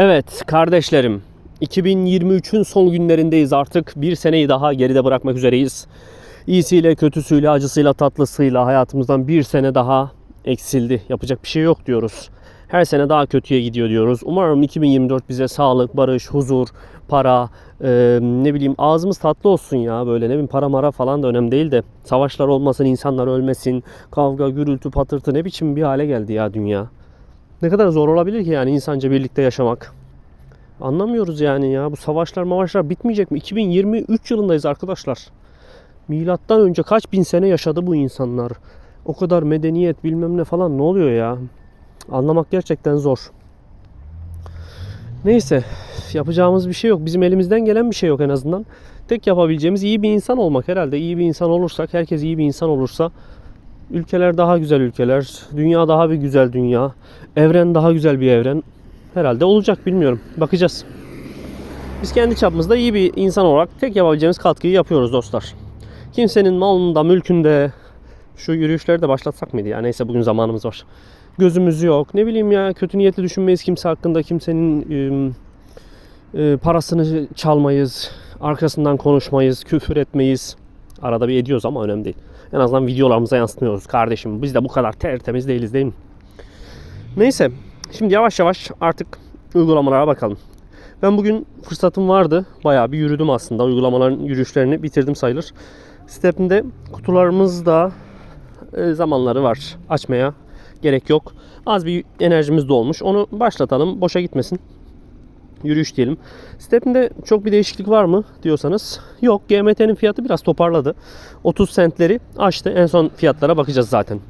Evet kardeşlerim 2023'ün son günlerindeyiz artık bir seneyi daha geride bırakmak üzereyiz. İyisiyle kötüsüyle acısıyla tatlısıyla hayatımızdan bir sene daha eksildi. Yapacak bir şey yok diyoruz. Her sene daha kötüye gidiyor diyoruz. Umarım 2024 bize sağlık, barış, huzur, para, e, ne bileyim ağzımız tatlı olsun ya böyle ne bileyim para mara falan da önemli değil de savaşlar olmasın, insanlar ölmesin, kavga, gürültü, patırtı ne biçim bir hale geldi ya dünya. Ne kadar zor olabilir ki yani insanca birlikte yaşamak. Anlamıyoruz yani ya. Bu savaşlar mavaşlar bitmeyecek mi? 2023 yılındayız arkadaşlar. Milattan önce kaç bin sene yaşadı bu insanlar. O kadar medeniyet bilmem ne falan ne oluyor ya? Anlamak gerçekten zor. Neyse yapacağımız bir şey yok. Bizim elimizden gelen bir şey yok en azından. Tek yapabileceğimiz iyi bir insan olmak herhalde. İyi bir insan olursak, herkes iyi bir insan olursa ülkeler daha güzel ülkeler, dünya daha bir güzel dünya, evren daha güzel bir evren herhalde olacak bilmiyorum. Bakacağız. Biz kendi çapımızda iyi bir insan olarak tek yapabileceğimiz katkıyı yapıyoruz dostlar. Kimsenin malında, mülkünde şu yürüyüşleri de başlatsak mıydı ya? Neyse bugün zamanımız var. Gözümüz yok. Ne bileyim ya kötü niyetli düşünmeyiz kimse hakkında. Kimsenin e, e, parasını çalmayız. Arkasından konuşmayız. Küfür etmeyiz. Arada bir ediyoruz ama önemli değil. En azından videolarımıza yansıtmıyoruz kardeşim. Biz de bu kadar tertemiz değiliz değil mi? Neyse. Şimdi yavaş yavaş artık uygulamalara bakalım. Ben bugün fırsatım vardı. Bayağı bir yürüdüm aslında. Uygulamaların yürüyüşlerini bitirdim sayılır. Step'inde kutularımızda e, zamanları var. Açmaya gerek yok. Az bir enerjimiz dolmuş. Onu başlatalım. Boşa gitmesin. Yürüyüş diyelim. Step'inde çok bir değişiklik var mı diyorsanız yok. GMT'nin fiyatı biraz toparladı. 30 centleri aştı. En son fiyatlara bakacağız zaten.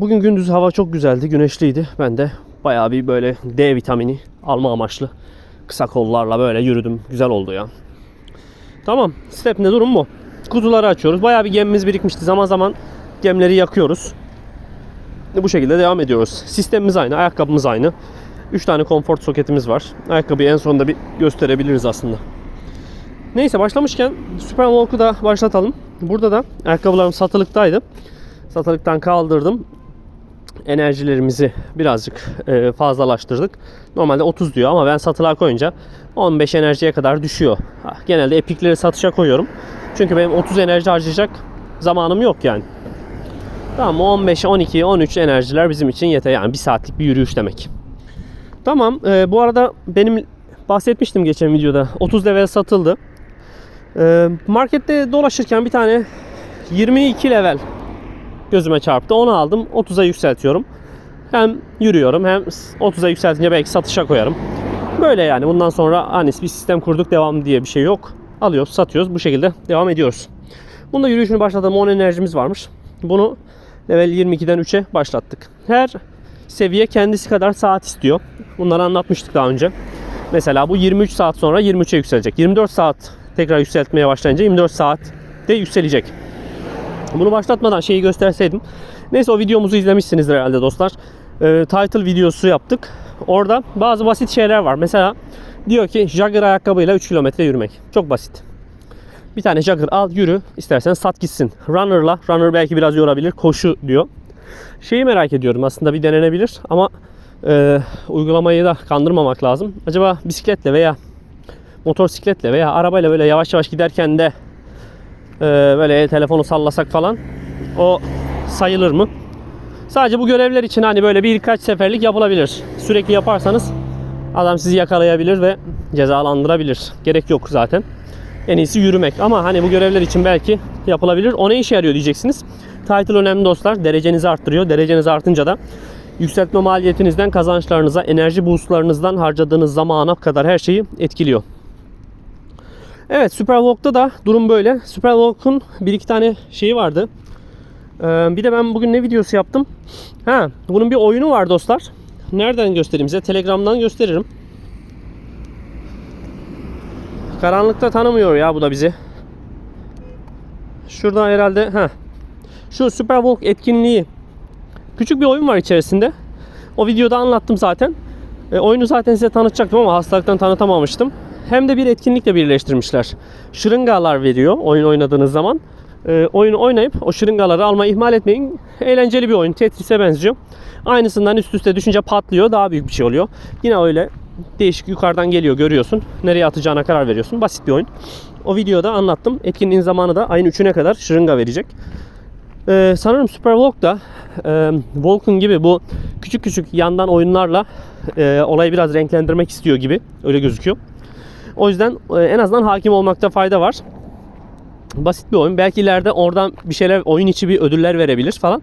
Bugün gündüz hava çok güzeldi. Güneşliydi. Ben de bayağı bir böyle D vitamini alma amaçlı kısa kollarla böyle yürüdüm. Güzel oldu ya. Tamam. Step'inde durum bu. Kutuları açıyoruz. Bayağı bir gemimiz birikmişti. Zaman zaman gemleri yakıyoruz. Bu şekilde devam ediyoruz. Sistemimiz aynı. Ayakkabımız aynı. 3 tane konfor soketimiz var. Ayakkabıyı en sonunda bir gösterebiliriz aslında. Neyse başlamışken Superwalk'u da başlatalım. Burada da ayakkabılarım satılıktaydı. Satılıktan kaldırdım. Enerjilerimizi birazcık e, fazlalaştırdık. Normalde 30 diyor ama ben satılığa koyunca 15 enerjiye kadar düşüyor. Genelde epikleri satışa koyuyorum. Çünkü benim 30 enerji harcayacak zamanım yok yani. Tamam 15, 12, 13 enerjiler bizim için yeter. Yani bir saatlik bir yürüyüş demek. Tamam. e, bu arada benim bahsetmiştim geçen videoda. 30 level satıldı. E, markette dolaşırken bir tane 22 level gözüme çarptı. Onu aldım. 30'a yükseltiyorum. Hem yürüyorum hem 30'a yükseltince belki satışa koyarım. Böyle yani. Bundan sonra hani bir sistem kurduk devam diye bir şey yok. Alıyoruz, satıyoruz. Bu şekilde devam ediyoruz. Bunda yürüyüşünü başlatalım. 10 enerjimiz varmış. Bunu level 22'den 3'e başlattık. Her seviye kendisi kadar saat istiyor. Bunları anlatmıştık daha önce. Mesela bu 23 saat sonra 23'e yükselecek. 24 saat tekrar yükseltmeye başlayınca 24 saat de yükselecek. Bunu başlatmadan şeyi gösterseydim. Neyse o videomuzu izlemişsinizdir herhalde dostlar. Ee, title videosu yaptık. Orada bazı basit şeyler var. Mesela diyor ki Jagger ayakkabıyla 3 kilometre yürümek. Çok basit. Bir tane Jagger al yürü. İstersen sat gitsin. Runner'la. Runner belki biraz yorabilir. Koşu diyor. Şeyi merak ediyorum aslında bir denenebilir ama e, uygulamayı da kandırmamak lazım. Acaba bisikletle veya motosikletle veya arabayla böyle yavaş yavaş giderken de e, böyle el telefonu sallasak falan o sayılır mı? Sadece bu görevler için hani böyle birkaç seferlik yapılabilir. Sürekli yaparsanız adam sizi yakalayabilir ve cezalandırabilir. Gerek yok zaten. En iyisi yürümek. Ama hani bu görevler için belki yapılabilir. O ne işe yarıyor diyeceksiniz. Title önemli dostlar. Derecenizi arttırıyor. Dereceniz artınca da yükseltme maliyetinizden kazançlarınıza, enerji boostlarınızdan harcadığınız zamana kadar her şeyi etkiliyor. Evet Superwalk'ta da durum böyle. Superwalk'un bir iki tane şeyi vardı. Ee, bir de ben bugün ne videosu yaptım? Ha, bunun bir oyunu var dostlar. Nereden göstereyim size? Telegram'dan gösteririm. Karanlıkta tanımıyor ya bu da bizi. Şurada herhalde ha. Şu Superwalk etkinliği. Küçük bir oyun var içerisinde. O videoda anlattım zaten. E, oyunu zaten size tanıtacaktım ama hastalıktan tanıtamamıştım. Hem de bir etkinlikle birleştirmişler. Şırıngalar veriyor oyun oynadığınız zaman. e, oyunu oynayıp o şırıngaları almayı ihmal etmeyin. Eğlenceli bir oyun. Tetris'e benziyor. Aynısından üst üste düşünce patlıyor. Daha büyük bir şey oluyor. Yine öyle değişik yukarıdan geliyor görüyorsun. Nereye atacağına karar veriyorsun. Basit bir oyun. O videoda anlattım. Etkinliğin zamanı da ayın 3'üne kadar şırınga verecek. Ee, sanırım Supervlog da e, Vulcan gibi bu küçük küçük yandan oyunlarla e, olayı biraz renklendirmek istiyor gibi. Öyle gözüküyor. O yüzden e, en azından hakim olmakta fayda var. Basit bir oyun. Belki ileride oradan bir şeyler oyun içi bir ödüller verebilir falan.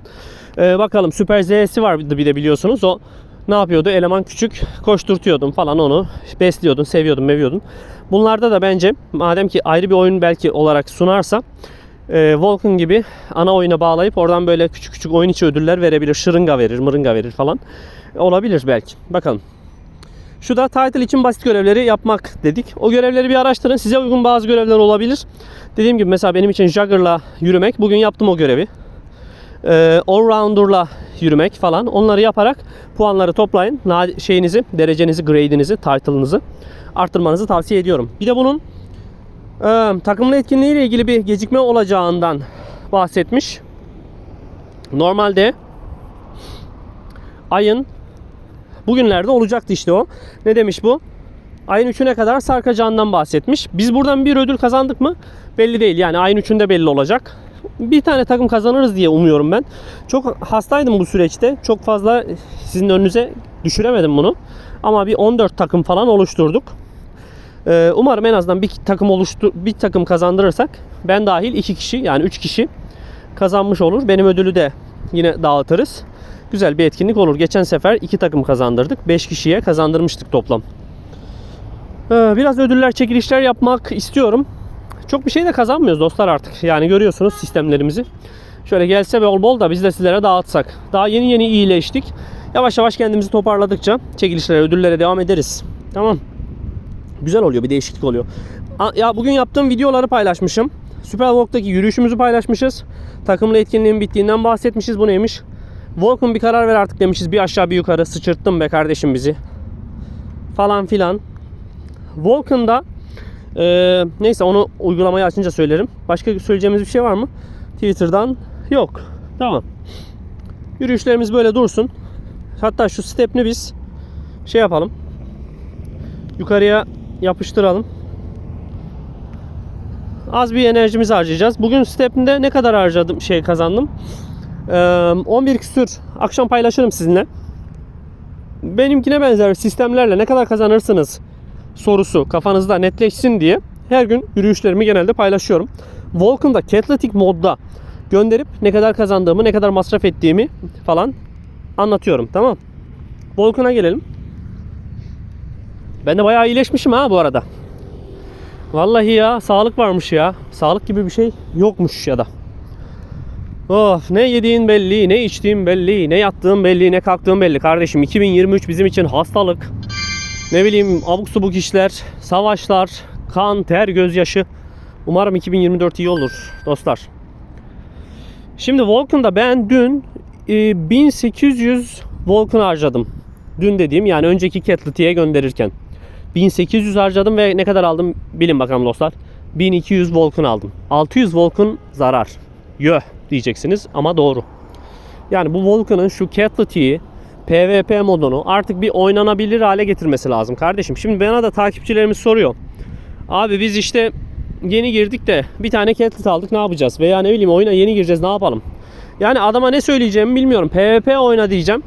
Ee, bakalım Super Z'si vardı bir de biliyorsunuz. O ne yapıyordu? Eleman küçük koşturtuyordun falan onu. Besliyordun, seviyordun, meviyordun. Bunlarda da bence madem ki ayrı bir oyun belki olarak sunarsa e, Vulcan gibi ana oyuna bağlayıp oradan böyle küçük küçük oyun içi ödüller verebilir. Şırınga verir, mırınga verir falan. Olabilir belki. Bakalım. Şu da title için basit görevleri yapmak dedik. O görevleri bir araştırın. Size uygun bazı görevler olabilir. Dediğim gibi mesela benim için Jugger'la yürümek. Bugün yaptım o görevi. Ee, Allrounder'la yürümek falan. Onları yaparak puanları toplayın. Şeyinizi, derecenizi, grade'inizi, title'ınızı arttırmanızı tavsiye ediyorum. Bir de bunun e, takımlı etkinliğiyle ilgili bir gecikme olacağından bahsetmiş. Normalde ayın bugünlerde olacaktı işte o. Ne demiş bu? Ayın 3'üne kadar sarkacağından bahsetmiş. Biz buradan bir ödül kazandık mı? Belli değil. Yani ayın 3'ünde belli olacak. Bir tane takım kazanırız diye umuyorum ben. Çok hastaydım bu süreçte. Çok fazla sizin önünüze düşüremedim bunu. Ama bir 14 takım falan oluşturduk. Ee, umarım en azından bir takım oluştu bir takım kazandırırsak ben dahil iki kişi yani üç kişi kazanmış olur. Benim ödülü de yine dağıtırız. Güzel bir etkinlik olur. Geçen sefer iki takım kazandırdık. 5 kişiye kazandırmıştık toplam. Ee, Biraz ödüller, çekilişler yapmak istiyorum. Çok bir şey de kazanmıyoruz dostlar artık. Yani görüyorsunuz sistemlerimizi. Şöyle gelse bol bol da biz de sizlere dağıtsak. Daha yeni yeni iyileştik. Yavaş yavaş kendimizi toparladıkça çekilişlere, ödüllere devam ederiz. Tamam. Güzel oluyor, bir değişiklik oluyor. Ya bugün yaptığım videoları paylaşmışım. Superwalk'taki yürüyüşümüzü paylaşmışız. Takımlı etkinliğin bittiğinden bahsetmişiz. Bu neymiş? Volkan bir karar ver artık demişiz. Bir aşağı bir yukarı sıçırttın be kardeşim bizi. Falan filan. Volkan'da eee, neyse onu uygulamayı açınca söylerim. Başka söyleyeceğimiz bir şey var mı? Twitter'dan yok. Tamam. Yürüyüşlerimiz böyle dursun. Hatta şu stepni biz şey yapalım. Yukarıya yapıştıralım. Az bir enerjimizi harcayacağız. Bugün step'inde ne kadar harcadım şey kazandım? Ee, 11 küsür akşam paylaşırım sizinle. Benimkine benzer sistemlerle ne kadar kazanırsınız sorusu kafanızda netleşsin diye her gün yürüyüşlerimi genelde paylaşıyorum. Vulcan'da Catletic modda gönderip ne kadar kazandığımı, ne kadar masraf ettiğimi falan anlatıyorum. Tamam. Volkan'a gelelim. Ben de bayağı iyileşmişim ha bu arada. Vallahi ya sağlık varmış ya. Sağlık gibi bir şey yokmuş ya da. Of ne yediğin belli, ne içtiğin belli, ne yattığın belli, ne kalktığın belli. Kardeşim 2023 bizim için hastalık. Ne bileyim abuk subuk işler, savaşlar, kan, ter, gözyaşı. Umarım 2024 iyi olur dostlar. Şimdi Vulcan'da ben dün e, 1800 Vulcan harcadım. Dün dediğim yani önceki Catlety'ye gönderirken. 1800 harcadım ve ne kadar aldım bilin bakalım dostlar. 1200 Vulcan aldım. 600 Vulcan zarar. Yö diyeceksiniz ama doğru. Yani bu Vulcan'ın şu Catlety'yi PvP modunu artık bir oynanabilir hale getirmesi lazım kardeşim. Şimdi bana da takipçilerimiz soruyor. Abi biz işte yeni girdik de bir tane Catlet aldık ne yapacağız? Veya ne bileyim oyuna yeni gireceğiz ne yapalım? Yani adama ne söyleyeceğimi bilmiyorum. PvP oyna diyeceğim.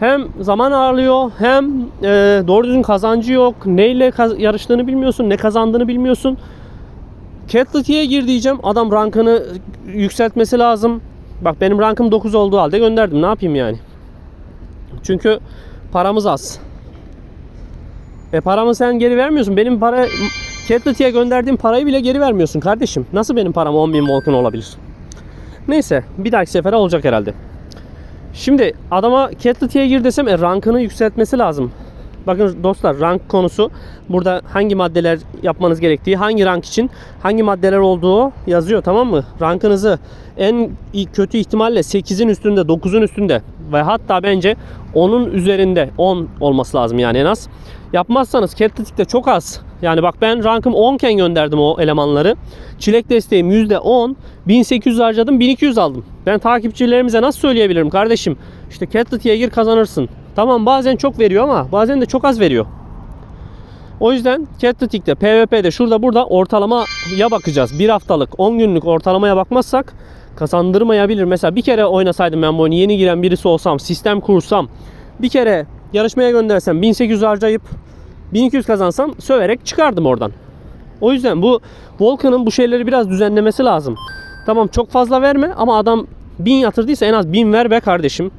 Hem zaman ağırlıyor hem e, doğru düzgün kazancı yok. Neyle kaz- yarıştığını bilmiyorsun, ne kazandığını bilmiyorsun. Catlet'e gir diyeceğim. Adam rankını yükseltmesi lazım. Bak benim rankım 9 olduğu halde gönderdim. Ne yapayım yani? Çünkü paramız az. E paramı sen geri vermiyorsun. Benim para Catlet'e gönderdiğim parayı bile geri vermiyorsun kardeşim. Nasıl benim param 10.000 Volkan olabilir? Neyse bir dahaki sefere olacak herhalde. Şimdi adama Catlet'e gir desem e, rankını yükseltmesi lazım. Bakın dostlar rank konusu burada hangi maddeler yapmanız gerektiği, hangi rank için hangi maddeler olduğu yazıyor tamam mı? Rankınızı en kötü ihtimalle 8'in üstünde, 9'un üstünde ve hatta bence 10'un üzerinde 10 olması lazım yani en az. Yapmazsanız Catletik'te çok az. Yani bak ben rankım 10 iken gönderdim o elemanları. Çilek desteğim %10. 1800 harcadım 1200 aldım. Ben takipçilerimize nasıl söyleyebilirim kardeşim? İşte Catletik'e gir kazanırsın. Tamam bazen çok veriyor ama bazen de çok az veriyor. O yüzden Catletik'te, PvP'de şurada burada ortalamaya bakacağız. Bir haftalık, 10 günlük ortalamaya bakmazsak kazandırmayabilir. Mesela bir kere oynasaydım ben bu oyunu yeni giren birisi olsam, sistem kursam, bir kere yarışmaya göndersem 1800 harcayıp 1200 kazansam söverek çıkardım oradan. O yüzden bu Volkan'ın bu şeyleri biraz düzenlemesi lazım. Tamam çok fazla verme ama adam 1000 yatırdıysa en az 1000 ver be kardeşim.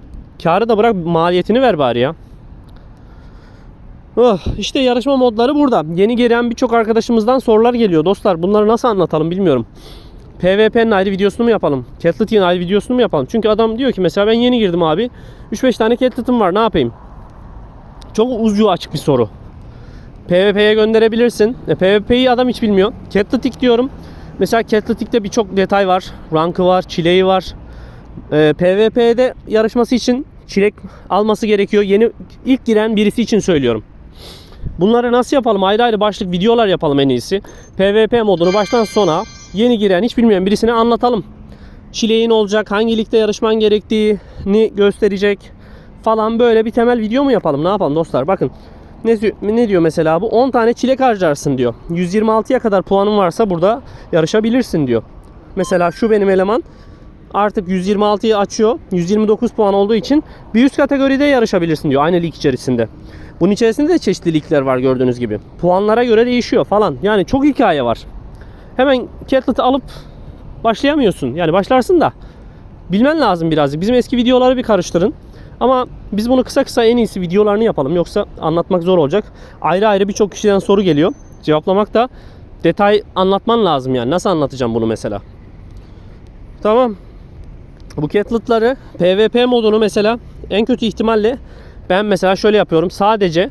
Karı da bırak maliyetini ver bari ya. Oh, işte yarışma modları burada. Yeni gelen birçok arkadaşımızdan sorular geliyor. Dostlar bunları nasıl anlatalım bilmiyorum. PvP'nin ayrı videosunu mu yapalım? Catlet'in ayrı videosunu mu yapalım? Çünkü adam diyor ki mesela ben yeni girdim abi. 3-5 tane Catlet'im var ne yapayım? Çok ucu açık bir soru. PvP'ye gönderebilirsin. E, PvP'yi adam hiç bilmiyor. Catletic diyorum. Mesela Catletic'te birçok detay var. Rankı var, çileği var. E, PvP'de yarışması için çilek alması gerekiyor. Yeni ilk giren birisi için söylüyorum. Bunları nasıl yapalım? Ayrı ayrı başlık videolar yapalım en iyisi. PvP modunu baştan sona yeni giren hiç bilmeyen birisine anlatalım. Çileğin olacak, hangi ligde yarışman gerektiğini gösterecek falan böyle bir temel video mu yapalım? Ne yapalım dostlar? Bakın ne, ne diyor mesela bu? 10 tane çilek harcarsın diyor. 126'ya kadar puanın varsa burada yarışabilirsin diyor. Mesela şu benim eleman artık 126'yı açıyor. 129 puan olduğu için bir üst kategoride yarışabilirsin diyor aynı lig içerisinde. Bunun içerisinde de çeşitli ligler var gördüğünüz gibi. Puanlara göre değişiyor falan. Yani çok hikaye var. Hemen Catlet'ı alıp başlayamıyorsun. Yani başlarsın da bilmen lazım birazcık. Bizim eski videoları bir karıştırın. Ama biz bunu kısa kısa en iyisi videolarını yapalım. Yoksa anlatmak zor olacak. Ayrı ayrı birçok kişiden soru geliyor. Cevaplamak da detay anlatman lazım yani. Nasıl anlatacağım bunu mesela? Tamam. Bu Catlet'ları PvP modunu mesela en kötü ihtimalle ben mesela şöyle yapıyorum. Sadece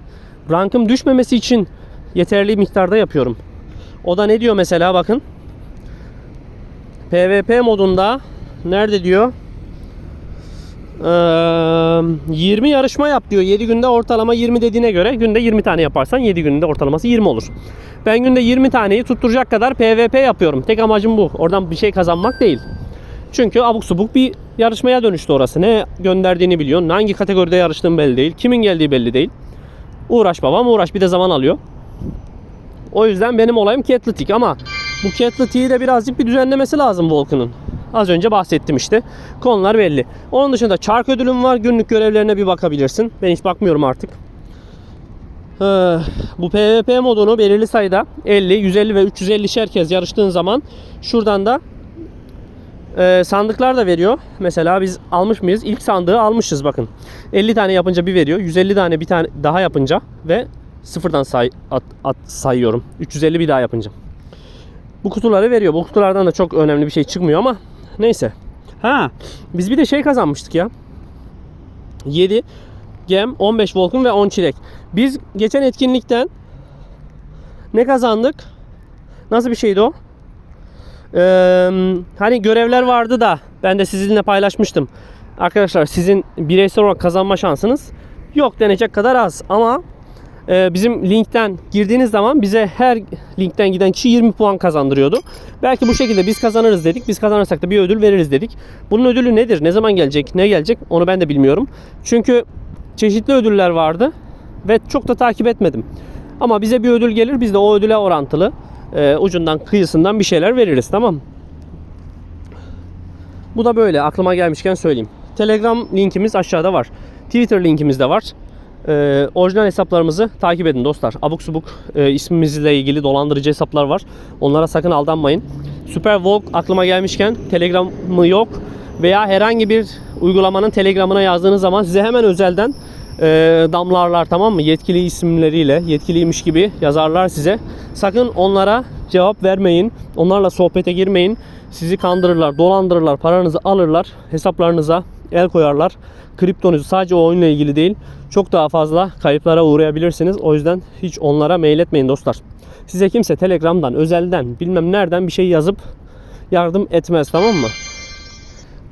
rankım düşmemesi için yeterli miktarda yapıyorum. O da ne diyor mesela bakın. PvP modunda nerede diyor? Ee, 20 yarışma yap diyor. 7 günde ortalama 20 dediğine göre günde 20 tane yaparsan 7 günde ortalaması 20 olur. Ben günde 20 taneyi tutturacak kadar PvP yapıyorum. Tek amacım bu. Oradan bir şey kazanmak değil. Çünkü abuk subuk bir yarışmaya dönüştü orası. Ne gönderdiğini biliyorsun. Hangi kategoride yarıştığın belli değil. Kimin geldiği belli değil. Uğraş babam uğraş bir de zaman alıyor. O yüzden benim olayım Catletic ama bu Catletic'i de birazcık bir düzenlemesi lazım Volkan'ın. Az önce bahsettim işte. Konular belli. Onun dışında çark ödülüm var. Günlük görevlerine bir bakabilirsin. Ben hiç bakmıyorum artık. Ee, bu PvP modunu belirli sayıda 50, 150 ve 350 kez yarıştığın zaman şuradan da e, sandıklar da veriyor. Mesela biz almış mıyız? İlk sandığı almışız bakın. 50 tane yapınca bir veriyor. 150 tane bir tane daha yapınca ve sıfırdan say, at, at, sayıyorum. 350 bir daha yapınca. Bu kutuları veriyor. Bu kutulardan da çok önemli bir şey çıkmıyor ama neyse. Ha, biz bir de şey kazanmıştık ya. 7 gem, 15 volkun ve 10 çilek. Biz geçen etkinlikten ne kazandık? Nasıl bir şeydi o? Ee, hani görevler vardı da ben de sizinle paylaşmıştım. Arkadaşlar sizin bireysel olarak kazanma şansınız yok denecek kadar az ama bizim linkten girdiğiniz zaman bize her linkten giden kişi 20 puan kazandırıyordu. Belki bu şekilde biz kazanırız dedik. Biz kazanırsak da bir ödül veririz dedik. Bunun ödülü nedir? Ne zaman gelecek? Ne gelecek? Onu ben de bilmiyorum. Çünkü çeşitli ödüller vardı ve çok da takip etmedim. Ama bize bir ödül gelir. Biz de o ödüle orantılı e, ucundan kıyısından bir şeyler veririz tamam Bu da böyle aklıma gelmişken söyleyeyim. Telegram linkimiz aşağıda var. Twitter linkimiz de var. E, orijinal hesaplarımızı takip edin dostlar. Abuk subuk e, ismimizle ilgili dolandırıcı hesaplar var. Onlara sakın aldanmayın. Super Volk aklıma gelmişken Telegram'ı yok veya herhangi bir uygulamanın Telegram'ına yazdığınız zaman size hemen özelden e, damlarlar tamam mı? Yetkili isimleriyle yetkiliymiş gibi yazarlar size. Sakın onlara cevap vermeyin. Onlarla sohbete girmeyin. Sizi kandırırlar, dolandırırlar, paranızı alırlar, hesaplarınıza el koyarlar. Kriptonuzu sadece o oyunla ilgili değil, çok daha fazla kayıplara uğrayabilirsiniz. O yüzden hiç onlara mail etmeyin dostlar. Size kimse Telegram'dan, özelden, bilmem nereden bir şey yazıp yardım etmez tamam mı?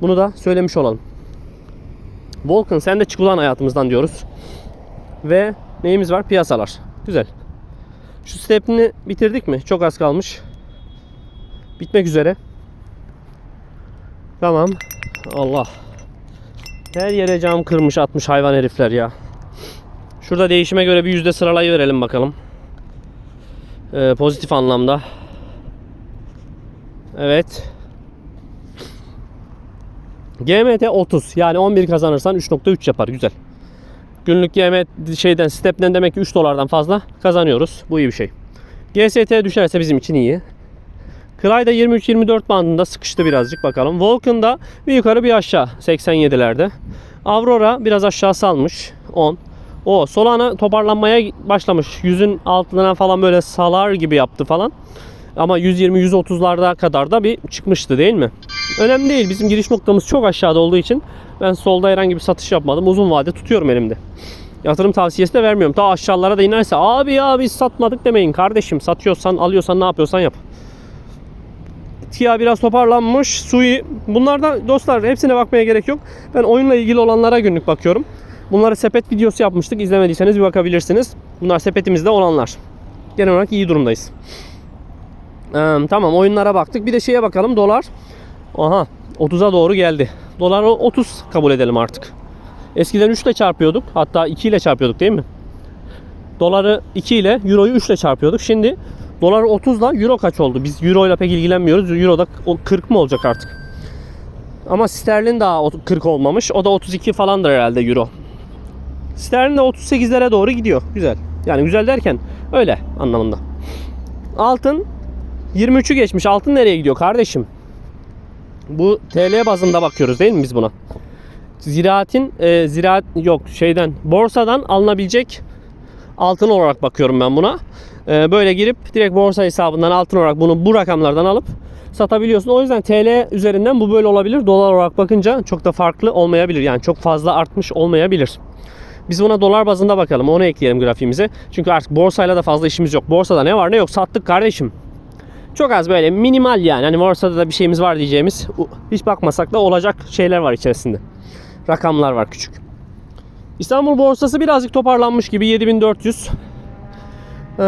Bunu da söylemiş olalım. Volkan sen de çık ulan hayatımızdan diyoruz. Ve neyimiz var? Piyasalar. Güzel. Şu stepini bitirdik mi? Çok az kalmış. Bitmek üzere. Tamam. Allah. Her yere cam kırmış atmış hayvan herifler ya. Şurada değişime göre bir yüzde sıralayı verelim bakalım. Ee, pozitif anlamda. Evet. GMT 30 yani 11 kazanırsan 3.3 yapar güzel. Günlük GMT şeyden step'ten demek ki 3 dolardan fazla kazanıyoruz. Bu iyi bir şey. GST düşerse bizim için iyi. Clyde 23-24 bandında sıkıştı birazcık bakalım. Vulcan'da bir yukarı bir aşağı 87'lerde. Aurora biraz aşağı salmış 10. O Solana toparlanmaya başlamış. Yüzün altına falan böyle salar gibi yaptı falan. Ama 120-130'larda kadar da bir çıkmıştı değil mi? Önemli değil. Bizim giriş noktamız çok aşağıda olduğu için ben solda herhangi bir satış yapmadım. Uzun vade tutuyorum elimde. Yatırım tavsiyesi de vermiyorum. Ta aşağılara da inerse abi ya biz satmadık demeyin kardeşim. Satıyorsan alıyorsan ne yapıyorsan yap. TIA biraz toparlanmış. Sui. Bunlarda dostlar hepsine bakmaya gerek yok. Ben oyunla ilgili olanlara günlük bakıyorum. Bunları sepet videosu yapmıştık. İzlemediyseniz bir bakabilirsiniz. Bunlar sepetimizde olanlar. Genel olarak iyi durumdayız. Ee, tamam oyunlara baktık. Bir de şeye bakalım. Dolar. Aha 30'a doğru geldi. Dolar 30 kabul edelim artık. Eskiden 3 ile çarpıyorduk. Hatta 2 ile çarpıyorduk değil mi? Doları 2 ile, Euro'yu 3 ile çarpıyorduk. Şimdi dolar 30 ile Euro kaç oldu? Biz Euro ile pek ilgilenmiyoruz. Euro da o 40 mı olacak artık? Ama sterlin daha o 40 olmamış. O da 32 falandır herhalde Euro. Sterlin de 38'lere doğru gidiyor. Güzel. Yani güzel derken öyle anlamında. Altın 23'ü geçmiş. Altın nereye gidiyor kardeşim? Bu TL bazında bakıyoruz değil mi biz buna? Ziraatin e, ziraat yok şeyden borsadan alınabilecek altın olarak bakıyorum ben buna. E, böyle girip direkt borsa hesabından altın olarak bunu bu rakamlardan alıp satabiliyorsun. O yüzden TL üzerinden bu böyle olabilir. Dolar olarak bakınca çok da farklı olmayabilir. Yani çok fazla artmış olmayabilir. Biz buna dolar bazında bakalım. Onu ekleyelim grafiğimize. Çünkü artık borsayla da fazla işimiz yok. Borsada ne var ne yok sattık kardeşim. Çok az böyle minimal yani. Hani borsada da bir şeyimiz var diyeceğimiz. Hiç bakmasak da olacak şeyler var içerisinde. Rakamlar var küçük. İstanbul borsası birazcık toparlanmış gibi 7400. Ee,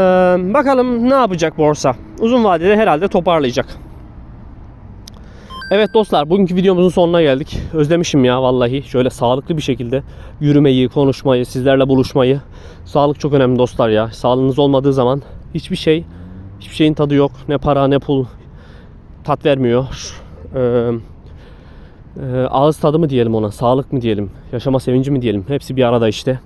bakalım ne yapacak borsa. Uzun vadede herhalde toparlayacak. Evet dostlar bugünkü videomuzun sonuna geldik. Özlemişim ya vallahi. Şöyle sağlıklı bir şekilde yürümeyi, konuşmayı, sizlerle buluşmayı. Sağlık çok önemli dostlar ya. Sağlığınız olmadığı zaman hiçbir şey, hiçbir şeyin tadı yok. Ne para ne pul tat vermiyor. Ee, e, ağız tadı mı diyelim ona, sağlık mı diyelim, yaşama sevinci mi diyelim. Hepsi bir arada işte.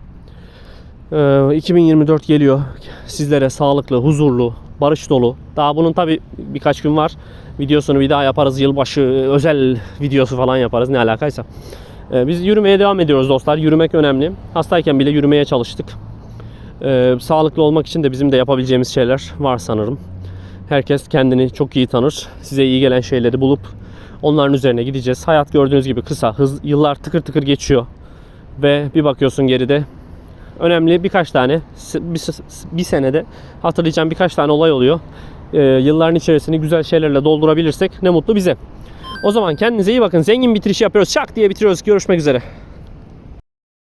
Ee, 2024 geliyor. Sizlere sağlıklı, huzurlu, barış dolu. Daha bunun tabi birkaç gün var. Videosunu bir daha yaparız. Yılbaşı özel videosu falan yaparız. Ne alakaysa. Ee, biz yürümeye devam ediyoruz dostlar. Yürümek önemli. Hastayken bile yürümeye çalıştık. Ee, sağlıklı olmak için de bizim de yapabileceğimiz şeyler var sanırım. Herkes kendini çok iyi tanır. Size iyi gelen şeyleri bulup onların üzerine gideceğiz. Hayat gördüğünüz gibi kısa. Hız, yıllar tıkır tıkır geçiyor. Ve bir bakıyorsun geride önemli birkaç tane bir, bir senede hatırlayacağım birkaç tane olay oluyor. Ee, yılların içerisini güzel şeylerle doldurabilirsek ne mutlu bize. O zaman kendinize iyi bakın. Zengin bitiriş yapıyoruz. Şak diye bitiriyoruz. Görüşmek üzere.